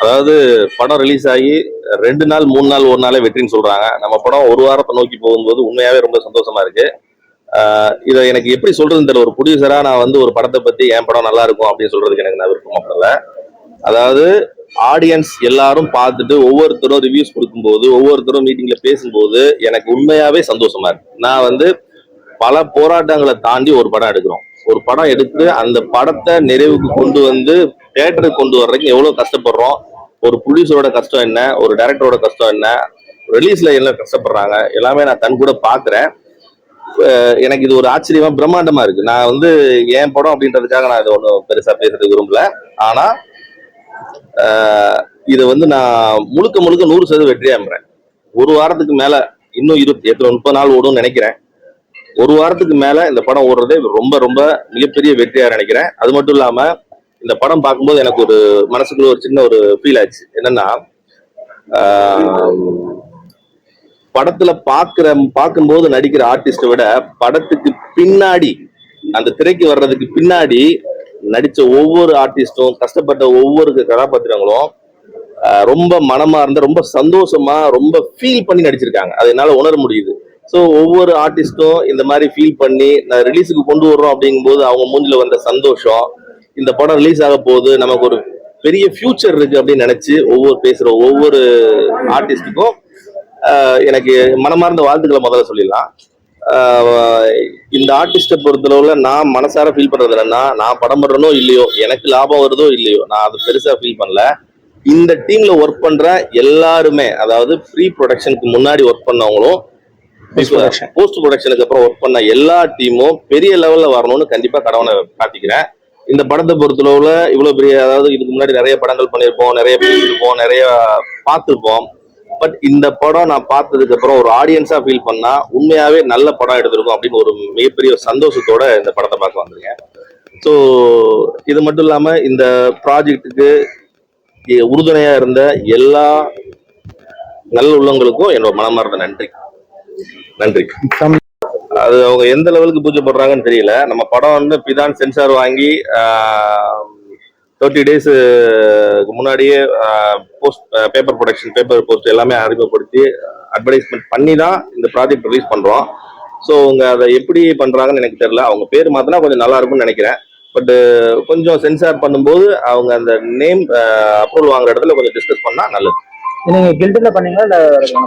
அதாவது படம் ரிலீஸ் ஆகி ரெண்டு நாள் மூணு நாள் ஒரு நாளே வெற்றின்னு சொல்றாங்க. நம்ம படம் ஒரு வாரத்தை நோக்கி போகும்போது உண்மையாவே ரொம்ப சந்தோஷமா இருக்கு. இதை எனக்கு எப்படி சொல்றதுன்னு தெரியல. ஒரு ப்ரொடியூசரா நான் வந்து ஒரு படத்தை பத்தி என் படம் நல்லா இருக்கும் அப்படின்னு சொல்றதுக்கு எனக்கு நான் விருப்பப்படல அதாவது ஆடியன்ஸ் எல்லாரும் பார்த்துட்டு ஒவ்வொருத்தரும் ரிவ்யூஸ் கொடுக்கும்போது ஒவ்வொருத்தரும் மீட்டிங்ல பேசும்போது எனக்கு உண்மையாவே சந்தோஷமா இருக்கு. நான் வந்து பல போராட்டங்களை தாண்டி ஒரு படம் எடுக்கிறோம். ஒரு படம் எடுத்து அந்த படத்தை நிறைவுக்கு கொண்டு வந்து தேட்டருக்கு கொண்டு வர்றதுக்கு எவ்வளவு கஷ்டப்படுறோம்? ஒரு ப்ரொடியூசரோட கஷ்டம் என்ன? ஒரு டைரக்டரோட கஷ்டம் என்ன? ரிலீஸ்ல என்ன கஷ்டப்படுறாங்க? எல்லாமே நான் தன் கூட பாக்குறேன் எனக்கு இது ஒரு ஆச்சரியமா பிரம்மாண்டமா இருக்கு. நான் வந்து என் படம் அப்படின்றதுக்காக நான் இதை ஒன்றும் பெருசா பேசுறதுக்கு விரும்பல. ஆனா இதை வந்து நான் முழுக்க முழுக்க நூறு சதவீத வெற்றியா நம்புறேன். ஒரு வாரத்துக்கு மேல இன்னும் இருபத்தி எத்தனை முப்பது நாள் ஓடும்னு நினைக்கிறேன். ஒரு வாரத்துக்கு மேல இந்த படம் ஓடுறதே ரொம்ப ரொம்ப மிகப்பெரிய வெற்றியா நினைக்கிறேன். அது மட்டும் இல்லாம இந்த படம் பார்க்கும்போது எனக்கு ஒரு மனசுக்குள்ள ஒரு சின்ன ஒரு ஃபீல் ஆச்சு. என்னன்னா ஆஹ் படத்துல பாக்குற பார்க்கும்போது நடிக்கிற ஆர்டிஸ்ட விட படத்துக்கு பின்னாடி அந்த திரைக்கு வர்றதுக்கு பின்னாடி நடித்த ஒவ்வொரு ஆர்டிஸ்டும் கஷ்டப்பட்ட ஒவ்வொரு கதாபாத்திரங்களும் ரொம்ப மனமா இருந்த ரொம்ப சந்தோஷமா ரொம்ப ஃபீல் பண்ணி நடிச்சிருக்காங்க. அது என்னால உணர முடியுது. ஸோ ஒவ்வொரு ஆர்டிஸ்டும் இந்த மாதிரி ஃபீல் பண்ணி நான் ரிலீஸுக்கு கொண்டு வர்றோம் அப்படிங்கும்போது அவங்க மூஞ்சில் வந்த சந்தோஷம் இந்த படம் ரிலீஸ் ஆக போகுது நமக்கு ஒரு பெரிய ஃபியூச்சர் இருக்கு அப்படின்னு நினைச்சு ஒவ்வொரு பேசுற ஒவ்வொரு ஆர்டிஸ்டுக்கும் எனக்கு மனமார்ந்த வாழ்த்துக்களை முதல்ல சொல்லிடலாம். இந்த ஆர்டிஸ்டை பொறுத்தளவுல நான் மனசார ஃபீல் பண்றது என்னன்னா நான் படம் பண்றனோ இல்லையோ எனக்கு லாபம் வருதோ இல்லையோ நான் அது பெருசா ஃபீல் பண்ணல. இந்த டீம்ல ஒர்க் பண்ற எல்லாருமே அதாவது ப்ரீ ப்ரொடக்ஷனுக்கு முன்னாடி ஒர்க் பண்ணவங்களும் போஸ்ட் ப்ரொடக்ஷனுக்கு அப்புறம் ஒர்க் பண்ண எல்லா டீமும் பெரிய லெவல்ல வரணும்னு கண்டிப்பா கடவுளை காட்டிக்கிறேன். இந்த படத்தை பொறுத்தளவுல இவ்வளவு பெரிய அதாவது இதுக்கு முன்னாடி நிறைய படங்கள் பண்ணியிருப்போம் நிறைய பேசியிருப்போம் நிறைய பார்த்திருப்போம். பட் இந்த படம் நான் பார்த்ததுக்கு அப்புறம் ஒரு ஆடியன்ஸா ஃபீல் பண்ணா உண்மையாவே நல்ல படம் எடுத்திருக்கோம் அப்படின்னு ஒரு மிகப்பெரிய சந்தோஷத்தோட இந்த படத்தை பார்க்க வந்திருக்கேன். ஸோ இது மட்டும் இல்லாம இந்த ப்ராஜெக்ட்டுக்கு உறுதுணையா இருந்த எல்லா நல்ல உள்ளவங்களுக்கும் என்னோட மனமார்ந்த நன்றி. நன்றி. அது அவங்க எந்த லெவலுக்கு பூஜை போடுறாங்கன்னு தெரியல. நம்ம படம் வந்து பிதான் சென்சார் வாங்கி தேர்ட்டி டேஸ் முன்னாடியே post paper production paper post எல்லாமே அறிமுகப்படுத்தி அட்வர்டைஸ்மெண்ட் பண்ணி தான் இந்த ப்ராஜெக்ட் ரிலீஸ் பண்றோம். ஸோ அவங்க அதை எப்படி பண்றாங்கன்னு எனக்கு தெரியல. அவங்க பேர் மாத்தினா கொஞ்சம் நல்லா இருக்கும்னு நினைக்கிறேன். பட் கொஞ்சம் சென்சார் பண்ணும்போது அவங்க அந்த நேம் அப்ரூவல் வாங்குற இடத்துல கொஞ்சம் டிஸ்கஸ் பண்ணா நல்லது. நீங்க கில்டுல பண்ணீங்களா இல்ல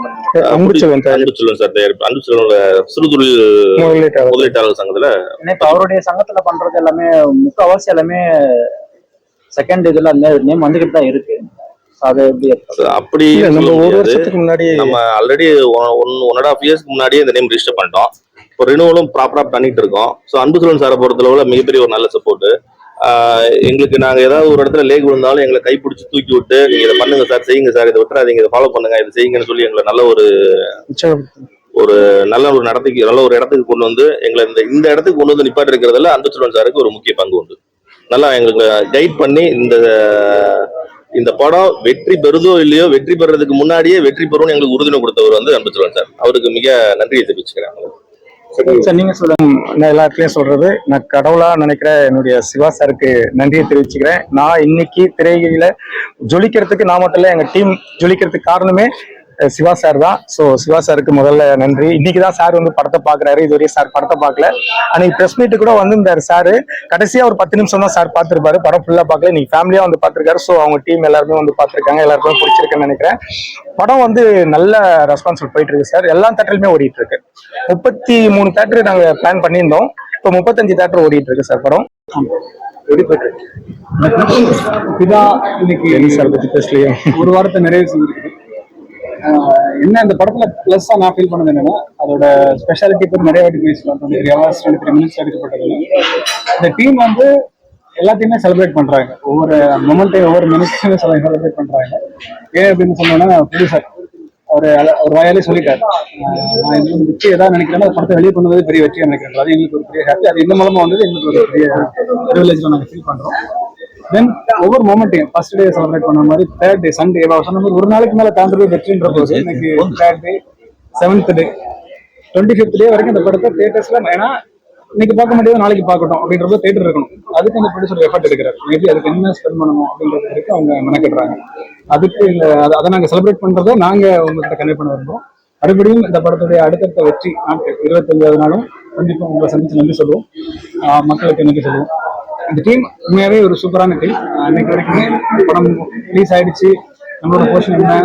பண்ணீங்களா? அன்புச்செல்வன் சார். தயாரிப்பு அன்புச்செல்வன் சிறுதொழில் முதலீட்டாளர். சங்கத்துல. அவருடைய சங்கத்துல பண்றது எல்லாமே முக்கால்வாசி எல்லாமே செகண்ட் இதுல அந்த நேம் வந்துகிட்டு தான் இருக்கு. அது எப்படி அப்படி நம்ம ஒரு. வருஷத்துக்கு முன்னாடி நம்ம already one one and half இயர்ஸ்க்கு முன்னாடியே இந்த நேம் ரிஜிஸ்டர் பண்ணிட்டோம். இப்போ ரினுவலும் ப்ராப்பரா பண்ணிட்டு இருக்கோம். ஸோ அன்புசலன் சாரை பொறுத்தளவுல மிகப்பெரிய ஒரு நல்ல சப்போர்ட் எங்களுக்கு நாங்க ஏதாவது ஒரு இடத்துல லேக் விழுந்தாலும் எங்களை கைப்பிடிச்சு தூக்கி விட்டு நீங்க இதை பண்ணுங்க சார் செய்யுங்க சார் இதை விட்டுறாதீங்க இதை ஃபாலோ பண்ணுங்க இதை செய்யுங்கன்னு சொல்லி எங்களை நல்ல ஒரு ஒரு நல்ல ஒரு நடத்துக்கு நல்ல ஒரு இடத்துக்கு கொண்டு வந்து எங்களை இந்த இந்த இடத்துக்கு கொண்டு வந்து நிப்பாட்டி இருக்கிறதுல அன்புச்செல்வன் சாருக்கு ஒரு முக்கிய பங்கு உண்டு. நல்லா எங்களுக்கு கைட் பண்ணி இந்த இந்த படம் வெற்றி பெறுதோ இல்லையோ வெற்றி பெறதுக்கு முன்னாடியே வெற்றி பெறும்னு எங்களுக்கு உறுதுணை கொடுத்தவர் வந்து அன்புச்செல்வன் சார். அவருக்கு மிக நன்றியை தெரிவிச்சுக்கிறேன். சார் நீங்க சொல்லுங்க. நான் எல்லாத்துலயும் சொல்றது நான் கடவுளா நினைக்கிற என்னுடைய சிவா சாருக்கு நன்றியை தெரிவிச்சுக்கிறேன். நான் இன்னைக்கு திரையில ஜொலிக்கிறதுக்கு நான் மட்டும் இல்ல எங்க டீம் ஜொலிக்கிறதுக்கு காரணமே சிவா சார் தான். ஸோ சிவா சாருக்கு முதல்ல நன்றி. இன்னைக்கு தான் சார் வந்து படத்தை பார்க்குறாரு. இதுவரையும் சார் படத்தை பார்க்கல. அன்னைக்கு ப்ரெஸ் மீட்டு கூட வந்திருந்தாரு சார். கடைசியா ஒரு பத்து நிமிஷம் தான் சார் பார்த்திருப்பாரு. படம் ஃபுல்லா பார்க்கல. இன்னைக்கு ஃபேமிலியா வந்து பார்த்திருக்காரு. ஸோ அவங்க டீம் எல்லாருமே வந்து பார்த்திருக்காங்க. எல்லாருக்குமே பிடிச்சிருக்குன்னு நினைக்கிறேன். படம் வந்து நல்ல ரெஸ்பான்சிபிள் போயிட்டு இருக்கு சார். எல்லா தேட்டர்லையுமே ஓடிட்டு இருக்கு. முப்பத்தி மூணு தேட்டர் நாங்க பிளான் பண்ணியிருந்தோம். இப்போ முப்பத்தஞ்சு தேட்டர் ஓடிட்டு இருக்கு சார் படம்? பிதா இன்னைக்கு சார் பத்தி பேசலையும் ஒரு வாரத்தை நிறைவு செஞ்சிருக்கு என்ன அந்த படத்துல பிளஸ்ஸா நான் ஃபீல் பண்ணது என்னன்னா அதோட ஸ்பெஷாலிட்டி பத்தி நிறைய வாட்டி பேசலாம் twenty hours twenty three minutes எடுக்கப்பட்டது இந்த டீம் வந்து எல்லாத்தையுமே செலிப்ரேட் பண்றாங்க. ஒவ்வொரு மொமெண்ட்டையும் ஒவ்வொரு மினிட்ஸுமே செலிப்ரேட் பண்றாங்க. ஏன் அப்படின்னு சொன்னோன்னா ப்ரொடியூசர் அவர் ஒரு வாயாலே சொல்லிட்டாரு. நான் வந்து வெற்றி ஏதாவது நினைக்கிறேன் அந்த படத்தை வெளியே கொண்டு பெரிய வெற்றியாக நினைக்கிறேன். அது எங்களுக்கு ஒரு பெரிய ஹாப்பி அது இந்த மூலமா வந்தது எங்களுக்கு ஒரு பெரிய ப்ரிவிலேஜ் நாங்கள் ஃபீல் பண்றோம். தென் ஒவ்வொரு மூமெண்ட்டையும் ஃபர்ஸ்ட் டே செலிப்ரேட் பண்ண மாதிரி தேர்ட் டே சண்டே சொன்ன மாதிரி ஒரு நாளைக்கு மேல தாண்டது வெற்றின்ற போது இன்னைக்கு third day seventh day twenty fifth day வரைக்கும் இந்த படத்தை தேட்டர்ஸ்ல ஏன்னா இன்னைக்கு பார்க்க முடியாது நாளைக்கு பார்க்கட்டும் அப்படின்றப்ப தேட்டர் இருக்கணும். அதுக்கு அந்த ப்ரொடியூசர் எஃபர்ட் எடுக்கிறார். மேபி அதுக்கு என்ன ஸ்பெண்ட் பண்ணணும் அப்படின்றது வரைக்கும் அவங்க மெனக்கிடுறாங்க. அதுக்கு இந்த அதை- அதை நாங்க செலிப்ரேட் பண்றதை நாங்க உங்ககிட்ட கன்வே பண்ண விரும்புறோம். மறுபடியும் இந்த படத்துடைய அடுத்தடுத்த வெற்றி நாட்கள் இருபத்தஞ்சாவது நாளும் கண்டிப்பா உங்களை சந்திச்சு நன்றி சொல்லுவோம். மக்களுக்கு நன்றி சொல்லுவோம். இந்த டீம் உண்மையாவே ஒரு சூப்பரான டீம் இன்னைக்கு வரைக்குமே படம் ரிலீஸ் ஆயிடுச்சு. நம்மளோட போர்ஷன் என்ன?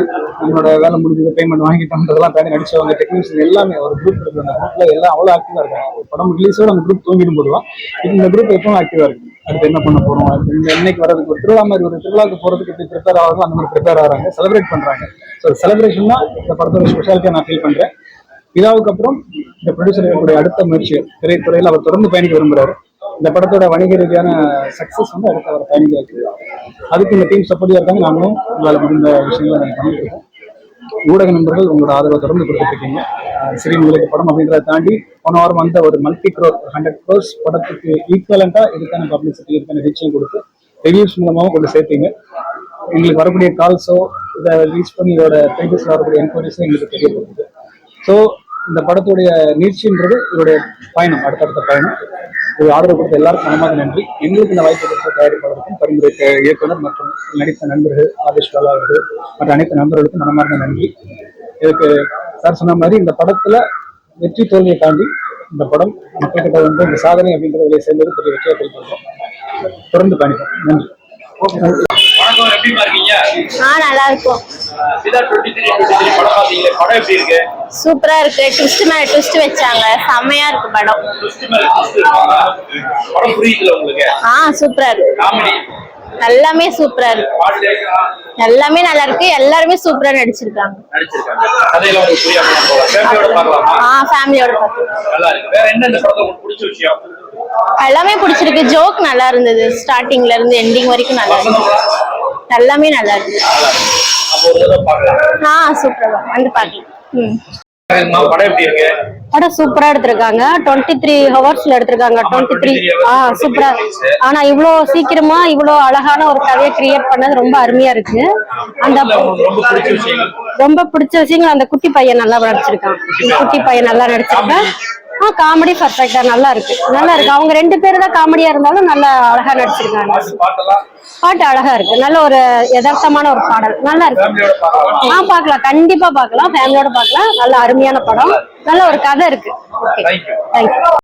நம்மளோட வேலை முடிஞ்சது பேமெண்ட் வாங்கிட்டோம்ன்றதெல்லாம் பேடி நடிச்சவங்க டெக்னீஷியன் எல்லாமே ஒரு குரூப் இருக்கு அந்த குரூப்ல எல்லாம் அவ்வளோ ஆக்டிவா இருக்காங்க. படம் ரிலீஸோட அந்த குரூப் தூங்கிடும் போதுவா இந்த குரூப் எப்பவும் ஆக்டிவா இருக்கு. அடுத்து என்ன பண்ண போறோம்? அடுத்து இந்த என்னைக்கு வரதுக்கு ஒரு திருவிழா மாதிரி ஒரு திருவிழாக்கு போறதுக்கு எப்படி ப்ரிப்பேர் ஆகுதோ அந்த மாதிரி ப்ரிப்பேர் ஆகிறாங்க செலிப்ரேட் பண்றாங்க. ஸோ செலிப்ரேஷன் தான் இந்த படத்தோட ஸ்பெஷாலிட்டியாக நான் ஃபீல் பண்றேன். இதாவுக்கு அப்புறம் இந்த ப்ரொடியூசர் அடுத்த முயற்சி திரைத்துறையில் அவர் தொடர்ந்து பயணிக்க விரும்புறாரு. இந்த படத்தோட வணிக ரீதியான சக்சஸ் வந்து அடுத்த வர பயணிக்க இருக்கு அதுக்கு இந்த டீம் சப்போர்ட்டியா இருக்காங்க நாங்களும் உங்களால் முடிந்த விஷயங்களை நாங்கள் பண்ணிட்டு ஊடக நண்பர்கள் உங்களோட ஆதரவை தொடர்ந்து கொடுத்துட்ருக்கீங்க. சரி உங்களுக்கு படம் அப்படின்றத தாண்டி போன வாரம் வந்த ஒரு மல்டி க்ரோர் ஹண்ட்ரட் க்ரோர்ஸ் படத்துக்கு ஈக்குவலண்டா இதுக்கான பப்ளிசிட்டி இதுக்கான ரீச்சையும் கொடுத்து ரிவ்யூஸ் மூலமாகவும் கொண்டு சேர்த்தீங்க. எங்களுக்கு வரக்கூடிய கால்ஸோ இதை ரீச் பண்ணி இதோட பேஜஸ் வரக்கூடிய என்கொயரிஸோ எங்களுக்கு தெரியப்படுத்துது. ஸோ இந்த படத்துடைய நீட்சின்றது இதோடைய பயணம் அடுத்தடுத்த பயணம். இது ஆதரவு கொடுத்த எல்லாருக்கும் மனமாக நன்றி. எங்களுக்கு இந்த வாய்ப்பு கொடுத்த தயாரிப்பாளருக்கும் பரிந்துரை இயக்குனர் மற்றும் நடித்த நண்பர்கள் ஆதேஷ் பாலா அவர்கள் மற்ற அனைத்து நண்பர்களுக்கும் மனமார்ந்த நன்றி. இதுக்கு சார் சொன்ன மாதிரி இந்த படத்துல வெற்றி தோல்வியை தாண்டி இந்த படம் மக்கள்கிட்ட வந்து இந்த சாதனை அப்படின்றத வெளியே சேர்ந்தது பெரிய வெற்றியை ஃபீல் தொடர்ந்து பயணிப்போம் நன்றி. வணக்கம் எப்படி இருக்கீங்க? ஆ நல்லா இருக்கும். சூப்பரா இருக்கு. ட்விஸ்ட் மேல ட்விஸ்ட் வச்சாங்க. செம்மையா இருக்கு படம். படம் புரியுதுல உங்களுக்கு? ஆ சூப்பரா இருக்கு. எல்லாமே சூப்பரா இருக்கு. எல்லாமே நல்லா இருக்கு. எல்லாருமே சூப்பரா நடிச்சிருக்காங்க. எல்லாமே பிடிச்சிருக்கு. ஜோக் நல்லா இருந்தது. ஸ்டார்டிங்ல இருந்து எண்டிங் வரைக்கும் நல்லா இருந்தது. எல்லாமே நல்லா இருக்கு. ஆ சூப்பரா. வந்து பாக்கலாம் ம். படம் சூப்பரா எடுத்திருக்காங்க. டுவெண்ட்டி த்ரீ ஹவர்ஸ்ல எடுத்திருக்காங்க. டுவெண்ட்டி த்ரீ ஆ சூப்பரா. ஆனா இவ்வளோ சீக்கிரமா இவ்வளோ அழகான ஒரு கதையை கிரியேட் பண்ணது ரொம்ப அருமையா இருக்கு. அந்த உங்களுக்கு ரொம்ப பிடிச்ச விஷயங்கள். ரொம்ப பிடிச்ச விஷயங்கள் அந்த குட்டி பையன் நல்லா நடிச்சிருக்கான் குட்டி பையன் நல்லா நடிச்சிருக்கான். ஆ காமெடி பர்ஃபெக்டா நல்லா இருக்கு. நல்லா இருக்கு. அவங்க ரெண்டு பேரும் தான் காமெடியா இருந்தாலும் நல்லா அழகா நடிச்சிருக்காங்க. பாட்டு அழகா இருக்கு. நல்ல ஒரு யதார்த்தமான ஒரு பாடல். நல்லா இருக்கு. ஆ பார்க்கலாம் கண்டிப்பா பார்க்கலாம் ஃபேமிலியோட பார்க்கலாம் நல்ல அருமையான படம். நல்ல ஒரு கதை இருக்கு. Okay thank you